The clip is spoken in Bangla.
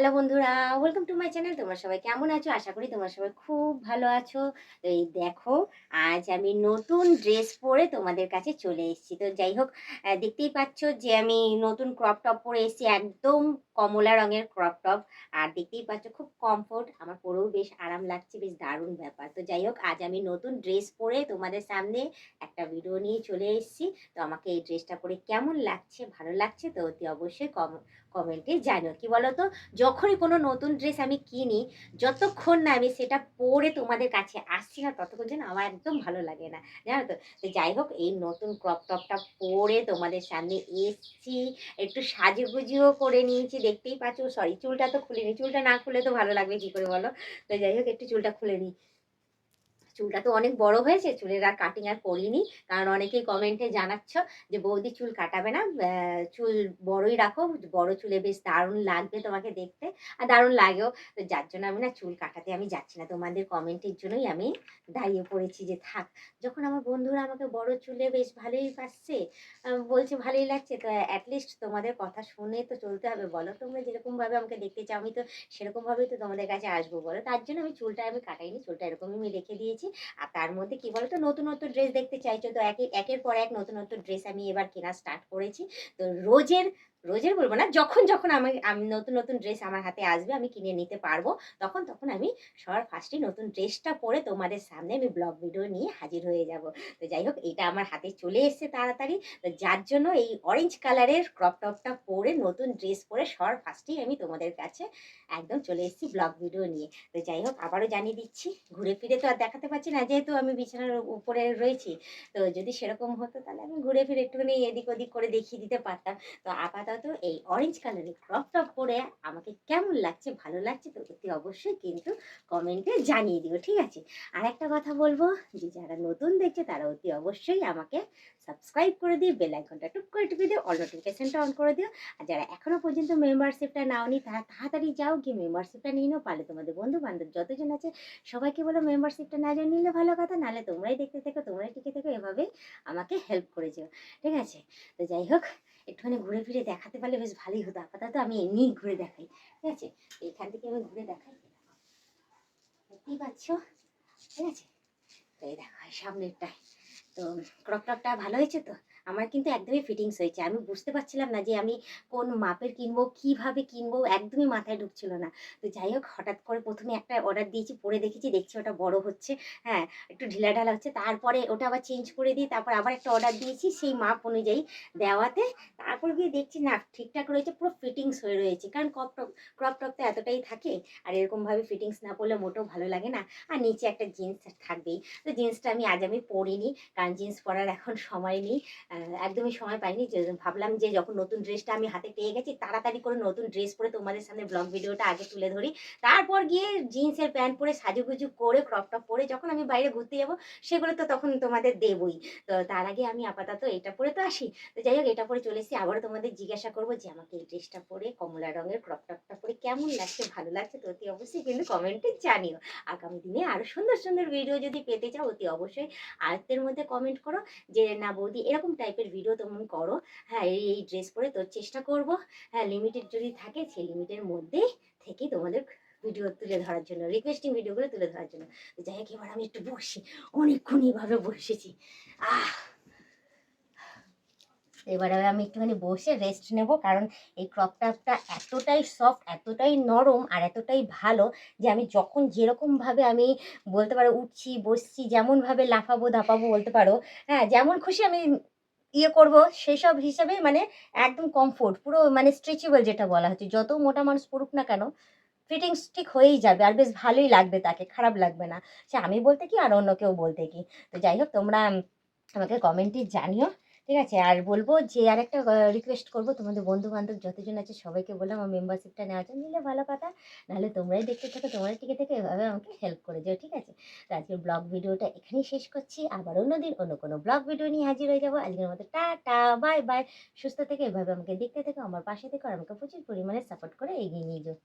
হ্যালো বন্ধুরা ওয়েলকাম টু মাই চ্যানেল তোমরা সবাই কেমন আছো? আশা করি তোমরা সবাই খুব ভালো আছো। তো এই দেখো, আজ আমি নতুন ড্রেস পরে তোমাদের কাছে চলে এসেছি। তো যাই হোক দেখতেই পাচ্ছ যে আমি নতুন ক্রপ টপ পরে এসেছি, একদম কমলা রঙের ক্রপ টপ আর দেখতেই পাচ্ছ খুব কমফোর্ট আমার পরেও বেশ আরাম লাগছে, বেশ দারুণ ব্যাপার। তো যাই হোক, আজ আমি নতুন ড্রেস পরে তোমাদের সামনে একটা ভিডিও নিয়ে চলে এসেছি। তো আমাকে এই ড্রেসটা পরে কেমন লাগছে, ভালো লাগছে, তো অতি অবশ্যই কম কমেন্টে জানো কি বলো তো যখনই কোনো নতুন ড্রেস আমি কিনি, যতক্ষণ না আমি সেটা পরে তোমাদের কাছে আসছি না, ততক্ষণ যেন আমার একদম ভালো লাগে না। জানো তো? তো যাই হোক, এই নতুন ক্রপ টপটা পরে তোমাদের সামনে এসছি। একটু সাজুগুজিও করে নিয়েছি, দেখতেই পাচ্ছ। সরি চুলটা তো খুলিনি। চুলটা না খুলে তো ভালো লাগবে, কী করে বলো? তো যাই হোক, একটু চুলটা খুলে নিই। চুলটা তো অনেক বড় হয়েছে, চুলের আর কাটিং আর করিনি। কারণ অনেকেই কমেন্টে জানাচ্ছ যে, বৌদি, চুল কাটাবে না? চুল বড়ই রাখো, বড় চুলে বেশ দারুণ লাগবে তোমাকে দেখতে। আর দারুণ লাগেও, তো যার জন্য আমি না চুল কাটাতে আমি যাচ্ছি না। তোমাদের কমেন্টের জন্যই আমি দাঁড়িয়ে পড়েছি যে, থাক, যখন আমার বন্ধুরা আমাকে বড় চুলে বেশ ভালোই পাচ্ছে বলছে ভালোই লাগছে, তো অ্যাটলিস্ট তোমাদের কথা শুনে তো চলতে হবে। বলো, তোমরা যেরকমভাবে আমাকে দেখতে চাও, আমি তো সেরকমভাবেই তো তোমাদের কাছে আসব, বলো। তার জন্য আমি চুলটা আমি কাটাইনি, চুলটা এরকমই আমি রেখে দিয়েছি। আর তার মধ্যে কি বলতো, নতুন নতুন ড্রেস দেখতে চাইছো, তো একে, একের পর এক নতুন নতুন ড্রেস আমি এবার কেনা স্টার্ট করেছি। তো রোজের রোজের বলব না, যখন যখন আমি আমি নতুন নতুন ড্রেস আমার হাতে আসবে, আমি কিনে নিতে পারব, তখন তখন আমি সবার ফার্স্টে নতুন ড্রেসটা পরে তোমাদের সামনে আমি ব্লগ ভিডিও নিয়ে হাজির হয়ে যাব। তো যাই হোক, এটা আমার হাতে চলে এসেছে তাড়াতাড়ি। তো যার জন্য এই অরেঞ্জ কালারের ক্রপ টপটা পরে নতুন ড্রেস পরে সবার ফার্স্টেই আমি তোমাদের কাছে একদম চলে এসেছি ব্লগ ভিডিও নিয়ে। তো যাই হোক, আবারও জানিয়ে দিচ্ছি, ঘুরে ফিরে তো আর দেখাতে পারছি না, যেহেতু আমি বিছানার উপরে রয়েছি। তো যদি সেরকম হতো তাহলে আমি ঘুরে ফিরে একটুখানি এদিক ওদিক করে দেখিয়ে দিতে পারতাম। তো আপাতত এই অরেঞ্জ কালারের ক্রপ টপ পরে আমাকে কেমন লাগছে, ভালো লাগছে, তো অতি অবশ্যই কিন্তু কমেন্টে জানিয়ে দিও, ঠিক আছে? আর একটা কথা বলব, যে যারা নতুন দেখছে, তারা অতি অবশ্যই আমাকে সাবস্ক্রাইব করে দিয়ে বেল আইকনটা টুক করে টিপে দিও অল নোটিফিকেশনটা অন করে দিও। আর যারা এখনও পর্যন্ত মেম্বারশিপটা নাওনি তারা তাড়াতাড়ি যাও, গিয়ে মেম্বারশিপটা নিয়ে নাও, পারলে তোমাদের বন্ধু বান্ধব যতজন আছে, সবাইকে বলো মেম্বারশিপটা না জানিয়ে নিলে ভালো কথা, নাহলে তোমরাই দেখতে থেকো, তোমরাই টিকে থেকো, এভাবেই আমাকে হেল্প করে যেও, ঠিক আছে? তো যাই হোক একটুখানি ঘুরে ফিরে দেখাতে পারলে বেশ ভালোই হতো। আপাতত আমি এমনিই ঘুরে দেখাই, ঠিক আছে? এখান থেকে আমি ঘুরে দেখাই। দেখতেই পাচ্ছ? ঠিক আছে? তো এই দেখো সামনেরটায়। তো ক্রপ টপটা ভালো হয়েছে তো? আমার কিন্তু একদমই ফিটিংস হয়েছে। আমি বুঝতে পারছিলাম না যে আমি কোন মাপের কিনবো, কীভাবে কিনবো, একদমই মাথায় ঢুকছিল না। তো যাই হোক, হঠাৎ করে প্রথমে একটা অর্ডার দিয়েছি, পরে দেখেছি, দেখছি ওটা বড় হচ্ছে। হ্যাঁ একটু ঢিলা ঢালা হচ্ছে। তারপরে ওটা আবার চেঞ্জ করে দিই তারপর আবার একটা অর্ডার দিয়েছি, সেই মাপ অনুযায়ী দেওয়াতে। তারপর গিয়ে দেখছি, না, ঠিকঠাক রয়েছে, পুরো ফিটিংস হয়ে রয়েছে। কারণ ক্রপ টপ ক্রপ টপ তো এতটাই থাকে, আর এরকমভাবে ফিটিংস না পড়লে মোটেও ভালো লাগে না। আর নিচে একটা জিন্স থাকবেই। তো জিন্সটা আমি আজ আমি পরিনি, কারণ জিন্স পরার এখন সময় নেই। একদমই সময় পাইনি। ভাবলাম যে যখন নতুন ড্রেসটা আমি হাতে পেয়ে গেছি, তাড়াতাড়ি করে নতুন ড্রেস পরে তোমাদের সামনে ব্লগ ভিডিওটা আগে তুলে ধরি। তারপর গিয়ে জিন্সের প্যান্ট পরে সাজুগুজু করে ক্রপ টপ পরে যখন আমি বাইরে ঘুরতে যাব, সেগুলো তো তখন তোমাদের দেবই। তো তার আগে আমি আপাতত এটা পরে তো আসি। তো যাই হোক, এটা পরে চলে এসেছি। আবারও তোমাদের জিজ্ঞাসা করব যে আমাকে এই ড্রেসটা পরে, কমলা রঙের ক্রপ টপটা পরে কেমন লাগছে, ভালো লাগছে? তো অতি অবশ্যই কিন্তু কমেন্টে জানিও। আগামী দিনে আরও সুন্দর সুন্দর ভিডিও যদি পেতে চাও, অতি অবশ্যই আয়ত্তের মধ্যে কমেন্ট করো। যে না বৌদি, এরকম টাইপের ভিডিও তুমি করো। হ্যাঁ এই এই ড্রেস পরে তোর চেষ্টা করব। হ্যাঁ লিমিটেড যদি থাকে, সেই লিমিটের মধ্যেই থেকে তোমাদের ভিডিও তুলে ধরার জন্য রিকোয়েস্টিং ভিডিওগুলো তুলে ধরার জন্য। যাই হোক, এবার আমি একটু বসি। অনেকক্ষণ এইভাবে বসেছি। আহ! এবারে আমি একটুখানি বসে রেস্ট নেব, কারণ এই ক্রপ টপটা এতটাই সফট এতটাই নরম আর এতটাই ভালো যে আমি যখন যেরকমভাবে আমি বলতে পারো উঠছি, বসছি যেমনভাবে লাফাবো দাপাবো বলতে পারো হ্যাঁ যেমন খুশি আমি ইয়ে করব সেই সব হিসাবে মানে একদম কমফোর্ট পুরো মানে স্ট্রেচেবল যেটা বলা হচ্ছে। যত মোটা মানুষ পড়ুক না কেন ফিটিংস ঠিক হয়েই যাবে আর বেশ ভালোই লাগবে তাকে, খারাপ লাগবে না। সে আমি বলতে কি আর অন্য কেউ বলতে কি? তো যাই হোক, তোমরা আমাকে কমেন্টে জানিও। ঠিক আছে? আর বলব যে আর একটা রিকোয়েস্ট করব, তোমাদের বন্ধু বান্ধব যতজন আছে সবাইকে বললাম, আমার মেম্বারশিপটা নেওয়ার জন্য নিলে ভালো কথা। নাহলে তোমরাই দেখতে থাকো তোমরাই টিকে থেকে এভাবে আমাকে হেল্প করে যাও, ঠিক আছে? তো আজকের ব্লগ ভিডিওটা এখানেই শেষ করছি। আবার অন্যদিন অন্য কোনো ব্লগ ভিডিও নিয়ে হাজির হয়ে যাব। আজকের মতো টাটা বাই বাই সুস্থ থেকে এভাবে আমাকে দেখতে থেকো, আমার পাশে থেকে, আর আমাকে প্রচুর পরিমাণে সাপোর্ট করে এগিয়ে নিয়ে যাও।